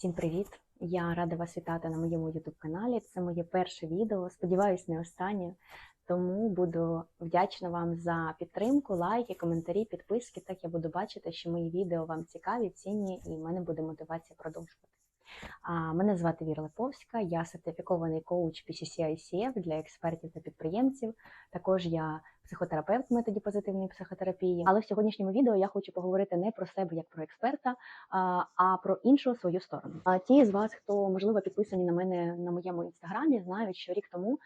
Всім привіт! Я рада вас вітати на моєму youtube каналі. Це моє перше відео. Сподіваюсь, не останнє. Тому буду вдячна вам за підтримку, лайки, коментарі, підписки. Так я буду бачити, що мої відео вам цікаві, цінні, і в мене буде мотивація продовжувати. Мене звати Віра Липовська, я сертифікований коуч PCC для експертів та підприємців. Також я психотерапевт в методі позитивної психотерапії. Але в сьогоднішньому відео я хочу поговорити не про себе як про експерта, а, а про іншу свою сторону. А ті з вас, хто можливо підписані на мене на моєму інстаграмі, знають, що рік тому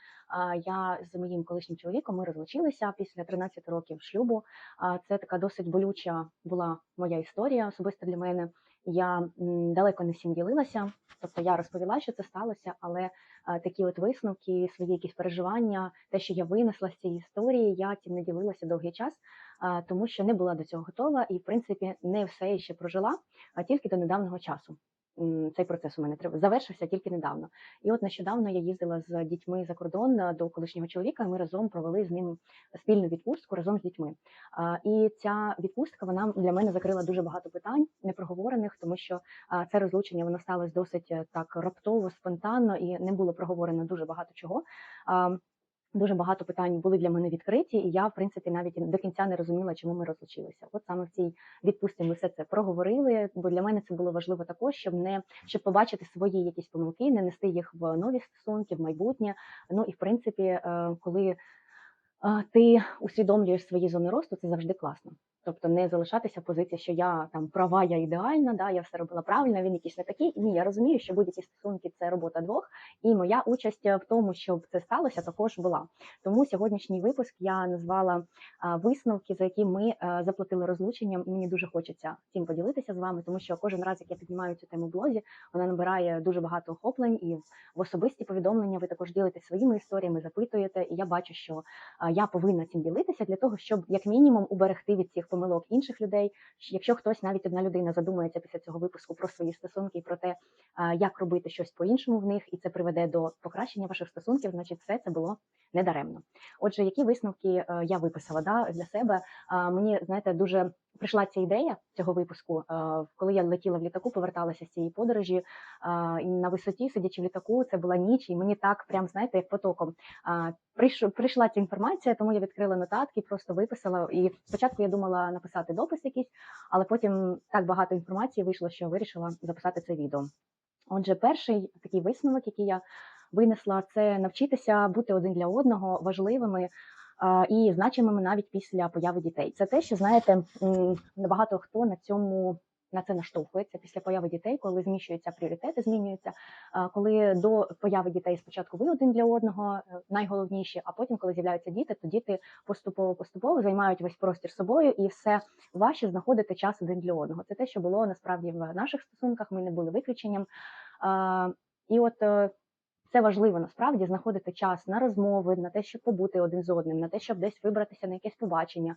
я з моїм колишнім чоловіком ми розлучилися після 13 років шлюбу. Це така досить болюча була моя історія особисто для мене. Я далеко не всім ділилася, тобто я розповіла, що це сталося, але такі от висновки, свої якісь переживання, те, що я винесла з цієї історії, я цим не ділилася довгий час, тому що не була до цього готова і, в принципі, не все ще прожила, а тільки до недавнього часу. Цей процес у мене завершився тільки недавно. І от нещодавно я їздила з дітьми за кордон до колишнього чоловіка. і Ми разом провели з ним спільну відпустку разом з дітьми. І ця відпустка вона для мене закрила дуже багато питань непроговорених, тому що це розлучення воно сталося досить е, так раптово, спонтанно і не було проговорено дуже багато чого. Дуже багато питань були для мене відкриті, і я, в принципі, навіть до кінця не розуміла, чому ми розлучилися. От саме в цій відпустці ми все це проговорили. Бо для мене це було важливо також, щоб не щоб побачити свої якісь помилки, не нести їх в нові стосунки, в майбутнє. Ну і в принципі, е, коли ти усвідомлюєш свої зони росту, це завжди класно. Тобто не залишатися в позиції, що я там права, я ідеальна, да, я все робила правильно, він якийсь не такий. Ні, я розумію, що будь-які стосунки це робота двох, і моя участь в тому, щоб це сталося, також була. Тому сьогоднішній випуск я назвала висновки, за які ми а, заплатили розлученням. Мені дуже хочеться цим поділитися з вами, тому що кожен раз, як я піднімаю цю тему в блозі, вона набирає дуже багато охоплень, і в особисті повідомлення ви також ділитесь своїми історіями, запитуєте. І я бачу, що я повинна цим ділитися для того, щоб як мінімум уберегти від цих помилок інших людей. Якщо хтось, навіть одна людина, задумається після цього випуску про свої стосунки і про те, як робити щось по-іншому в них, і це приведе до покращення ваших стосунків, значить, все це було недаремно. Отже, які висновки е, я виписала да, для себе? Мені знаєте, дуже прийшла ця ідея цього випуску, е, коли я летіла в літаку, поверталася з цієї подорожі і на висоті, сидячи в літаку, це була ніч, і мені так прям знаєте, як потоком. Прийшла ця інформація, тому я відкрила нотатки, просто виписала. І спочатку я думала написати допис якийсь, але потім так багато інформації вийшло, що вирішила записати це відео. Отже, перший такий висновок, який я винесла, це навчитися бути один для одного важливими і значимими навіть після появи дітей. Це те, що знаєте, м, небагато хто на цьому. На це наштовхується після появи дітей, коли зміщуються пріоритети, змінюються. Коли до появи дітей спочатку ви один для одного е, найголовніші, а потім, коли з'являються діти, то діти поступово поступово займають весь простір собою, і все важче знаходити час один для одного. Це те, що було насправді в наших стосунках. Ми не були виключенням. І от е, це важливо насправді знаходити час на розмови, на те, щоб побути один з одним, на те, щоб десь вибратися на якесь побачення.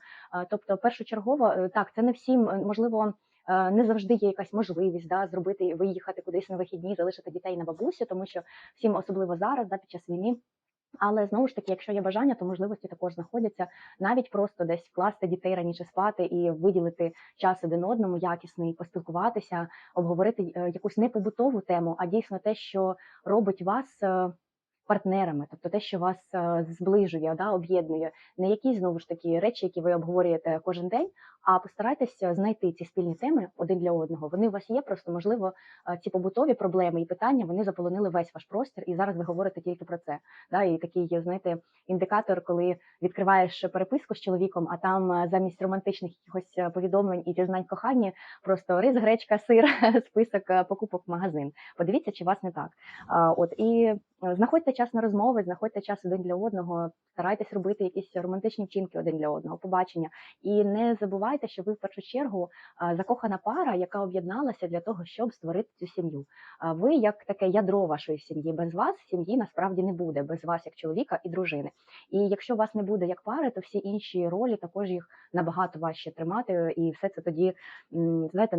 Тобто, першочергово, е, так, це не всім е, можливо. е, Не завжди є якась можливість да, зробити виїхати кудись на вихідні, залишити дітей на бабусю, тому що всім, особливо зараз, да, під час війни. Але знову ж таки, якщо є бажання, то можливості також знаходяться навіть просто десь вкласти дітей раніше спати і виділити час один одному, якісний, поспілкуватися, обговорити е, якусь не побутову тему, а дійсно те, що робить вас. Е, Партнерами, тобто те, що вас е, зближує, да, об'єднує, не якісь знову ж таки речі, які ви обговорюєте кожен день, а постарайтеся знайти ці спільні теми один для одного. Вони у вас є, просто можливо, е, ці побутові проблеми і питання вони заполонили весь ваш простір, і зараз ви говорите тільки про це. Да, і такий, є, знаєте, індикатор, коли відкриваєш переписку з чоловіком, а там е, замість романтичних якихось е, повідомлень і зізнань кохання просто рис, гречка, сир, список е, покупок в магазин. Подивіться, чи вас не так. От і е, знаходьте час на розмови, знаходьте час один для одного, старайтесь робити якісь романтичні вчинки один для одного, побачення. І не забувайте, що ви в першу чергу закохана пара, яка об'єдналася для того, щоб створити цю сім'ю. Ви як таке ядро вашої сім'ї. Без вас сім'ї насправді не буде, без вас як чоловіка і дружини. І якщо вас не буде як пари, то всі інші ролі також їх набагато важче тримати, і все це тоді знаєте,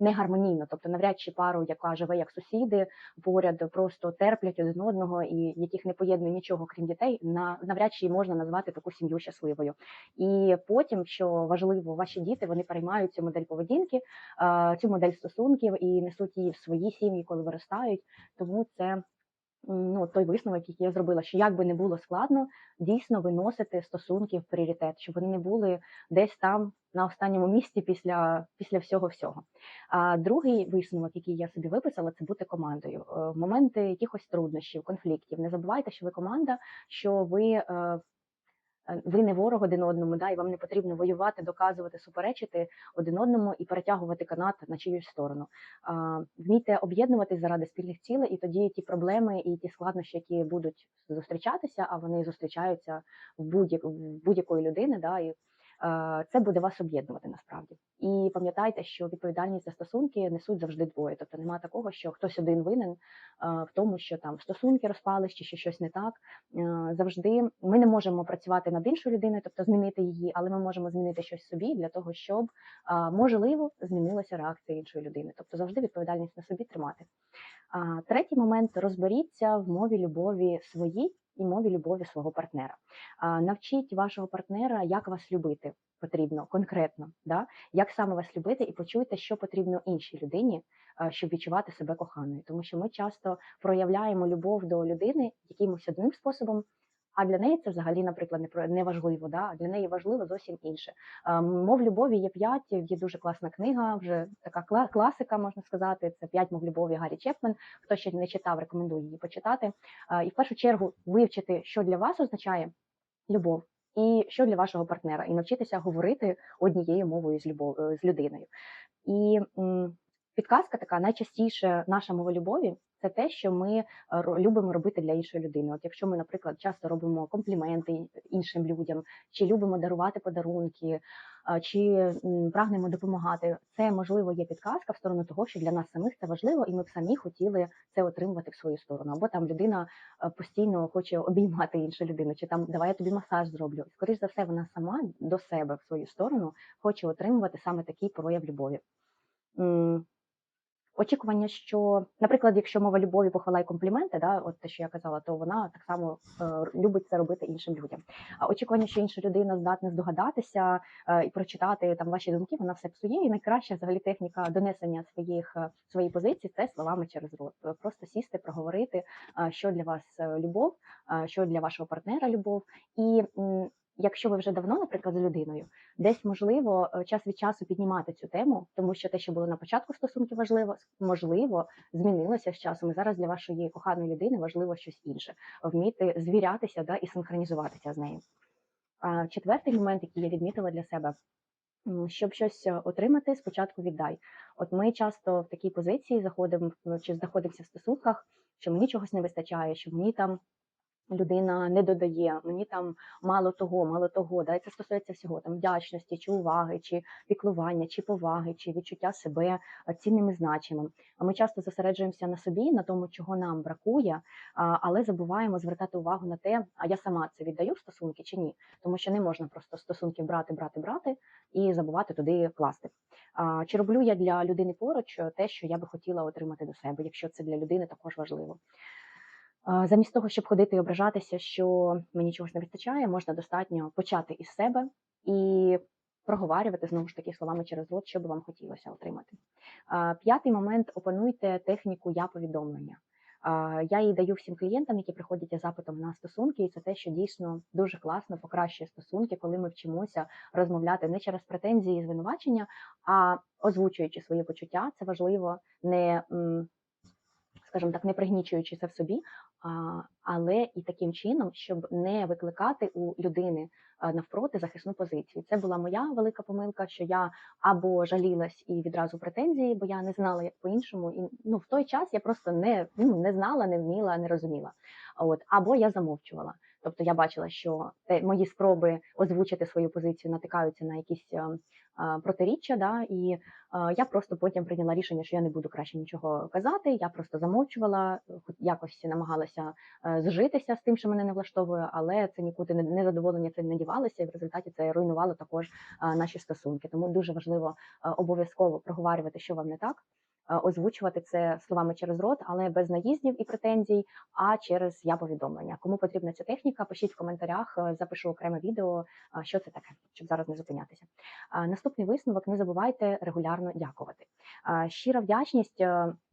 нас- м, не гармонійно, тобто навряд чи пару, яка живе як сусіди, поряд просто терплять один одного і яких не поєднує нічого крім дітей, на навряд чи можна назвати таку сім'ю щасливою. І потім, що важливо, ваші діти вони переймають цю модель поведінки, е, цю модель стосунків і несуть її в свої сім'ї, коли виростають. Тому це ну, той висновок, який я зробила, що як би не було складно, дійсно виносити стосунки в пріоритет, щоб вони не були десь там на останньому місці після після всього всього. А другий висновок, який я собі виписала, це бути командою. Е, В моменти якихось труднощів, конфліктів. Не забувайте, що ви команда, що ви. Е, Ви не ворог один одному, да, і вам не потрібно воювати, доказувати, суперечити один одному і перетягувати канат на чиюсь сторону. Вмійте об'єднуватись заради спільних цілей, і тоді ті проблеми і ті складнощі, які будуть зустрічатися, а вони зустрічаються в будь-як будь-якої людини, да, і це буде вас об'єднувати насправді. І пам'ятайте, що відповідальність за стосунки несуть завжди двоє. Тобто немає такого, що хтось один винен е, в тому, що там стосунки розпались чи що щось не так. Е, Завжди ми не можемо працювати над іншою людиною, тобто змінити її, але ми можемо змінити щось собі для того, щоб е, можливо змінилася реакція іншої людини. Тобто завжди відповідальність на собі тримати. Третій момент розберіться в мові любові своїй і мові любові свого партнера. Навчіть вашого партнера, як вас любити потрібно конкретно, да? як саме вас любити, і почуйте, що потрібно іншій людині, щоб відчувати себе коханою. Тому що ми часто проявляємо любов до людини якимось одним способом. А для неї це взагалі, наприклад, не важливо. Да? Для неї важливо зовсім інше. Мов любові є п'ять. Є дуже класна книга, вже така класика, можна сказати. Це п'ять мов любові Гаррі Чепмен. Хто ще не читав, рекомендую її почитати. І в першу чергу вивчити, що для вас означає любов, і що для вашого партнера, і навчитися говорити однією мовою з любов е, з людиною. І підказка така найчастіше наша мова любові. Це те, що ми е, любимо робити для іншої людини. От якщо ми, наприклад, часто робимо компліменти іншим людям, чи любимо дарувати подарунки, чи прагнемо допомагати, це можливо є підказка в сторону того, що для нас самих це важливо, і ми б самі хотіли це отримувати в свою сторону. Або там людина е, постійно хоче обіймати іншу людину, чи там давай я тобі масаж зроблю. Скоріше за все, вона сама до себе в свою сторону хоче отримувати саме такий прояв любові. Очікування, що, наприклад, якщо мова любові, похвала і компліменти, да, от те, що я казала, то вона так само е, любить це робити іншим людям. А очікування, що інша людина здатна здогадатися е, і прочитати там ваші думки, вона все псує. І найкраща взагалі техніка донесення своїх е, своєї позиції це словами через рот. Просто сісти, проговорити, що для вас любов, що для вашого партнера любов. І якщо ви вже давно, наприклад, з людиною, десь можливо е, час від часу піднімати цю тему, тому що те, що було на початку стосунків важливо, можливо, змінилося з часом. І зараз для вашої коханої людини важливо щось інше, вміти звірятися да, і синхронізуватися з нею. А четвертий момент, який я відмітила для себе. Щоб щось е, отримати, спочатку віддай. От ми часто в такій позиції заходимо чи знаходимося в стосунках, що мені чогось не вистачає, що мені там людина не додає, мені там мало того, мало того. Да? І це стосується всього там вдячності, чи уваги, чи піклування, чи поваги, чи відчуття себе цінним і значимим. А ми часто зосереджуємося на собі, на тому, чого нам бракує, але забуваємо звертати увагу на те, а я сама це віддаю в стосунки чи ні, тому що не можна просто стосунки брати, брати, брати і забувати туди класти. Чи роблю я для людини поруч е, те, що я би хотіла отримати до себе, якщо це для людини також важливо. Замість того, щоб ходити і ображатися, що мені чогось не вистачає, можна достатньо почати із себе і проговарювати знову ж таки словами через рот, що би вам хотілося отримати. П'ятий момент опануйте техніку я повідомлення. Я її даю всім клієнтам, які приходять із запитом на стосунки, і це те, що дійсно дуже класно покращує стосунки, коли ми вчимося розмовляти не через претензії і звинувачення, а озвучуючи свої почуття. Це важливо не скажімо так, не пригнічуючи це в собі, але і таким чином, щоб не викликати у людини навпроти захисну позицію. Це була моя велика помилка, що я або жалілась і відразу претензії, бо я не знала, як по-іншому. І ну в той час я просто не, ну, не знала, не вміла, не розуміла. От або я замовчувала. Тобто я бачила, що те, мої спроби озвучити свою позицію натикаються на якісь е, протиріччя, да, і е, я просто потім прийняла рішення, що я не буду краще нічого казати. Я просто замовчувала, якось намагалася е, зжитися з тим, що мене не влаштовує, але це нікуди не незадоволення це не дівалося, і в результаті це руйнувало також наші стосунки. Тому дуже важливо обов'язково проговорювати, що вам не так. Е, Озвучувати це словами через рот, але без наїздів і претензій, а через я повідомлення. Кому потрібна ця техніка, пишіть в коментарях, е, запишу окреме відео, е, що це таке, щоб зараз не зупинятися. Наступний висновок: не забувайте регулярно дякувати. Щира вдячність.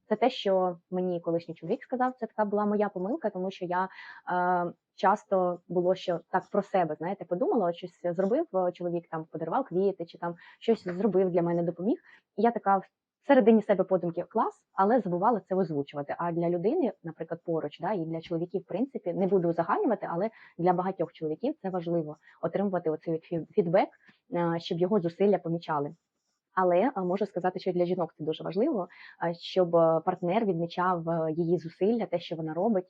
Це те, що мені колишній чоловік сказав, це така була моя помилка, тому що я е, часто було що так про себе, знаєте, подумала, щось зробив чоловік, там подарував квіти, чи там щось зробив для мене, допоміг. І я така всередині себе подумки клас, але забувала це озвучувати. А для людини, наприклад, поруч, да, і для чоловіків, в принципі, не буду узагальнювати, але для багатьох чоловіків це важливо отримувати оцей фідбек, е, щоб його зусилля помічали. Але е, можу сказати, що для жінок це дуже важливо, е, щоб е, партнер відмічав її зусилля, те, що вона робить.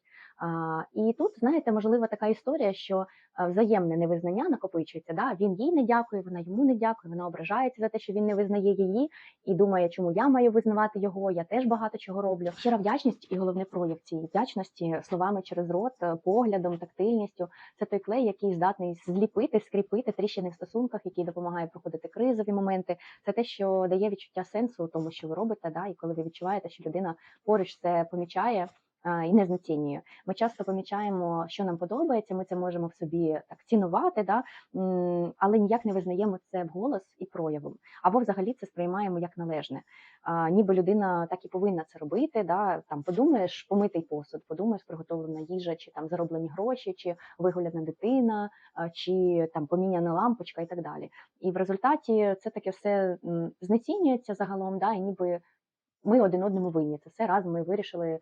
І тут, знаєте, можлива така історія, що взаємне невизнання накопичується. Да? Він їй не дякує, вона йому не дякує, вона ображається за те, що він не визнає її, і думає, чому я маю визнавати його. Я теж багато чого роблю. Щира вдячність і головний прояв цієї вдячності словами через рот, поглядом, тактильністю. Це той клей, який здатний зліпити, скріпити тріщини в стосунках, який допомагає проходити кризові моменти. Це те, що дає відчуття сенсу у тому, що ви робите. Да? І коли ви відчуваєте, що людина поруч це помічає. А, І не знецінює. Ми часто помічаємо, що нам подобається. Ми це можемо в собі так цінувати, да? але ніяк не визнаємо це вголос і проявом. Або взагалі це сприймаємо як належне. Ніби людина так і повинна це робити. Да? Там подумаєш, помитий посуд, подумаєш, приготовлена їжа, чи там зароблені гроші, чи вигуляна дитина, чи там поміняна лампочка і так далі. І в результаті це таке все знецінюється загалом, да, і ніби ми один одному винні. Це все разом ми вирішили е,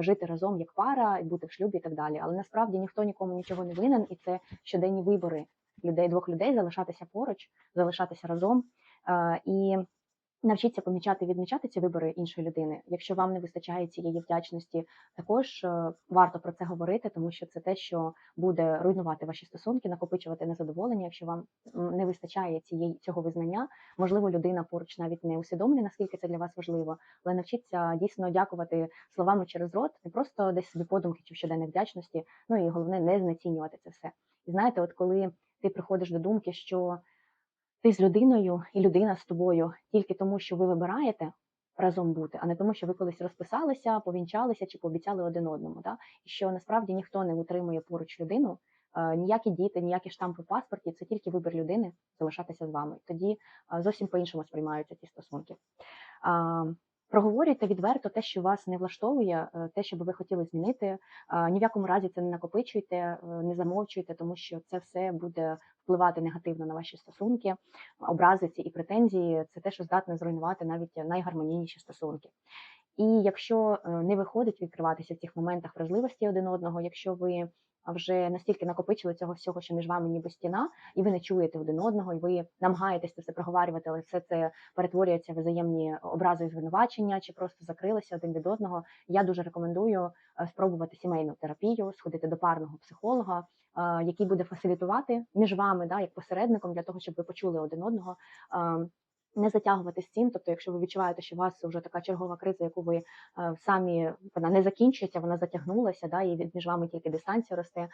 жити разом як пара, і бути в шлюбі і так далі. Але насправді ніхто нікому нічого не винен, і це щоденні вибори людей, двох людей залишатися поруч, залишатися разом. Е, І навчіться помічати відмічати ці вибори іншої людини. Якщо вам не вистачає цієї вдячності, також е, варто про це говорити, тому що це те, що буде руйнувати ваші стосунки, накопичувати незадоволення. Якщо вам не вистачає цієї цього визнання, можливо, людина поруч навіть не усвідомлює, наскільки це для вас важливо, але навчіться дійсно дякувати словами через рот, не просто десь собі подумки чи в щоденних вдячності. Ну і головне не знецінювати це все. І знаєте, от коли ти приходиш до думки, що ти з людиною і людина з тобою тільки тому, що ви вибираєте разом бути, а не тому, що ви колись розписалися, повінчалися чи пообіцяли один одному. Да? І що насправді ніхто не утримує поруч людину, е, ніякі діти, ніякі штампи в паспорті, це тільки вибір людини залишатися з вами. Тоді е, зовсім по-іншому сприймаються ці стосунки. Проговорюйте відверто те, що вас не влаштовує, е, те, що би ви хотіли змінити. Ні в якому разі це не накопичуйте, е, не замовчуйте, тому що це все буде впливати негативно на ваші стосунки, образи ці і претензії це те, що здатне зруйнувати навіть найгармонійніші стосунки. І якщо е, не виходить відкриватися в цих моментах вразливості один одного, якщо ви вже настільки накопичили цього всього, що між вами ніби стіна, і ви не чуєте один одного, і ви намагаєтесь це все проговорювати, але все це перетворюється в взаємні образи і звинувачення, чи просто закрилися один від одного. Я дуже рекомендую е, спробувати сімейну терапію, сходити до парного психолога, е, який буде фасилітувати між вами, да, як посередником, для того, щоб ви почули один одного. Не затягувати з цим, тобто, якщо ви відчуваєте, що у вас вже така чергова криза, яку ви е, самі вона не закінчується, вона затягнулася, да, і між вами тільки дистанція росте. е,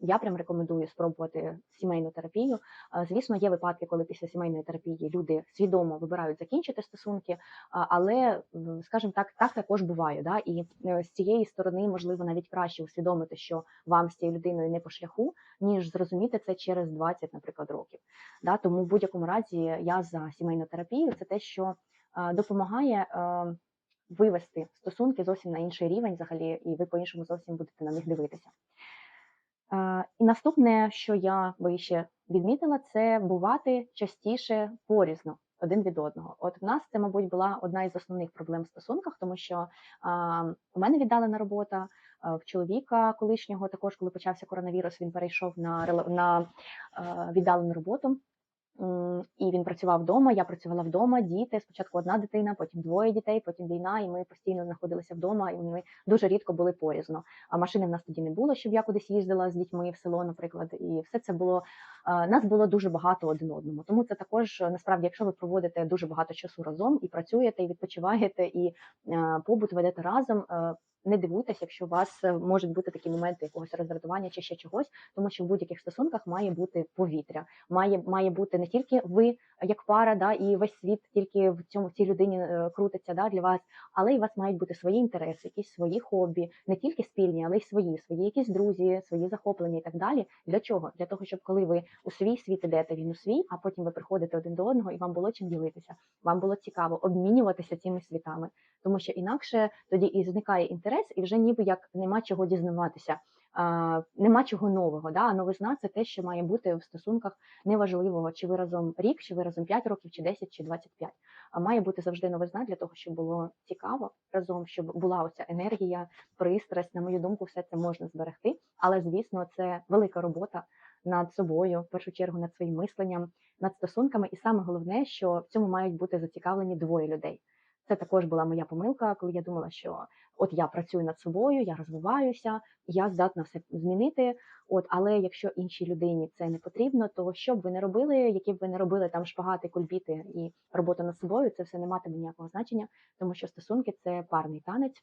Я прям рекомендую спробувати сімейну терапію. Е, Звісно, є випадки, коли після сімейної терапії люди свідомо вибирають закінчити стосунки, але скажімо так, так також буває. Да? І з цієї сторони можливо навіть краще усвідомити, що вам з цією людиною не по шляху, ніж зрозуміти це через 20, наприклад, років. Да? Тому в будь-якому разі я за сімейну терапію. Це те, що е, допомагає. е, Вивести стосунки зовсім на інший рівень, взагалі, і ви по-іншому зовсім будете на них дивитися. Е, І наступне, що я би ще відмітила, це бувати частіше порізно один від одного. От в нас це, мабуть, була одна із основних проблем в стосунках, тому що а, у мене віддалена робота, в чоловіка колишнього також, коли почався коронавірус, він перейшов на на а, віддалену роботу. І він працював вдома, я працювала вдома, діти. Спочатку одна дитина, потім двоє дітей, потім війна, і ми постійно знаходилися вдома, і ми дуже рідко були порізно. А машини в нас тоді не було, щоб я кудись їздила з дітьми в село, наприклад. І все це було е, нас було дуже багато один одному. Тому це також е, насправді, якщо ви проводите дуже багато часу разом і працюєте, і відпочиваєте, і е, побут ведете разом. Не дивуйтесь, якщо у вас е, можуть бути такі моменти якогось роздратування чи ще чогось, тому що в будь-яких стосунках має бути повітря, має має бути не тільки ви як пара, да і весь світ тільки в цьому в цій людині е, крутиться да для вас, але і у вас мають бути свої інтереси, якісь свої хобі, не тільки спільні, але й свої, свої якісь друзі, свої захоплення і так далі. Для чого? Для того, щоб коли ви у свій світ ідете, він у свій, а потім ви приходите один до одного, і вам було чим ділитися. Вам було цікаво обмінюватися цими світами, тому що інакше тоді і зникає інтерес, і вже ніби як нема чого дізнаватися. Нема чого нового. Да? А новизна це те, що має бути в стосунках неважливого, чи ви разом рік, чи ви разом 5 років, чи 10, чи 25. А має бути завжди новизна для того, щоб було цікаво разом, щоб була оця енергія, пристрасть. На мою думку, все це можна зберегти. Але звісно, це велика робота над собою, в першу чергу над своїм мисленням, над стосунками. І саме головне, що в цьому мають бути зацікавлені двоє людей. Це також була моя помилка, коли я думала, що от я працюю над собою, я розвиваюся, я здатна все змінити. От, але якщо іншій людині це не потрібно, то що б ви не робили, які б ви не робили там шпагати, кульбіти і роботу над собою, це все не матиме ніякого значення, тому що стосунки це парний танець,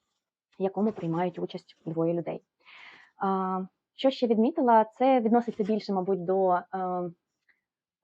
в якому приймають участь двоє людей. Що ще відмітила, це відноситься більше, мабуть, до е,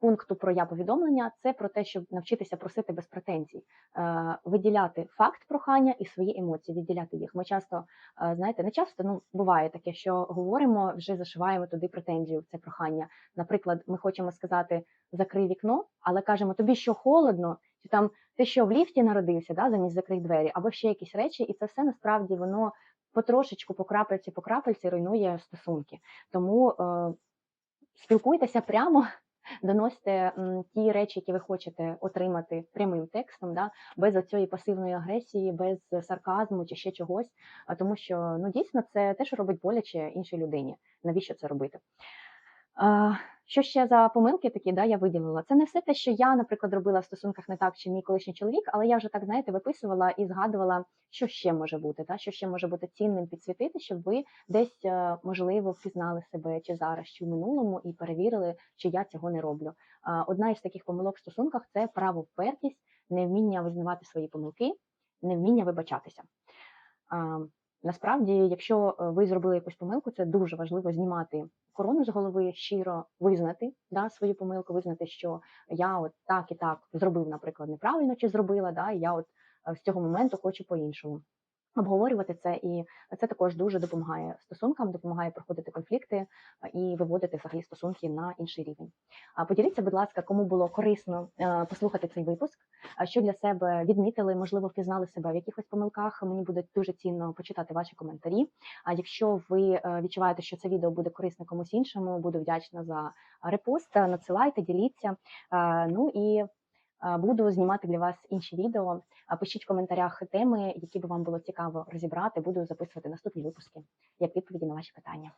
пункту про я повідомлення. Це про те, щоб навчитися просити без претензій, е, виділяти факт прохання і свої емоції, відділяти їх. Ми часто, е, знаєте, не часто, ну буває таке, що говоримо, вже зашиваємо туди претензію в це прохання. Наприклад, ми хочемо сказати закрий вікно, але кажемо, тобі що холодно, чи там ти що в ліфті народився, да, замість закрий двері, або ще якісь речі, і це все насправді воно потрошечку, по крапельці, по крапельці руйнує стосунки. Тому е, спілкуйтеся прямо. Доносьте ті речі, які ви хочете отримати прямим текстом, да, без оцієї пасивної агресії, без сарказму чи ще чогось, а тому що ну дійсно це те, що робить боляче іншій людині. Навіщо це робити? Що ще за помилки такі, да, я виділила? Це не все те, що я, наприклад, робила в стосунках не так, чи мій колишній чоловік, але я вже так, знаєте, виписувала і згадувала, що ще може бути, та, що ще може бути цінним підсвітити, щоб ви десь, е, можливо, впізнали себе чи зараз, чи в минулому, і перевірили, чи я цього не роблю. Одна із таких помилок в стосунках це правовпертість, невміння визнавати свої помилки, невміння вибачатися. Насправді, якщо е, ви зробили якусь помилку, це дуже важливо знімати корону з голови, щиро визнати да, свою помилку, визнати, що я от так і так зробив, наприклад, неправильно чи зробила, да, і я от е, з цього моменту хочу по-іншому. Обговорювати це, і це також дуже допомагає стосункам, допомагає проходити конфлікти е, і виводити взагалі стосунки на інший рівень. А поділіться, будь ласка, кому було корисно е, послухати цей випуск, що для себе відмітили, можливо, впізнали себе в якихось помилках. Мені буде дуже цінно почитати ваші коментарі. А якщо ви е, відчуваєте, що це відео буде корисне комусь іншому, буду вдячна за репост. Надсилайте, діліться. Ну і буду знімати для вас інші відео. Пишіть в коментарях теми, які би вам було цікаво розібрати. Буду записувати наступні випуски як відповіді на ваші питання.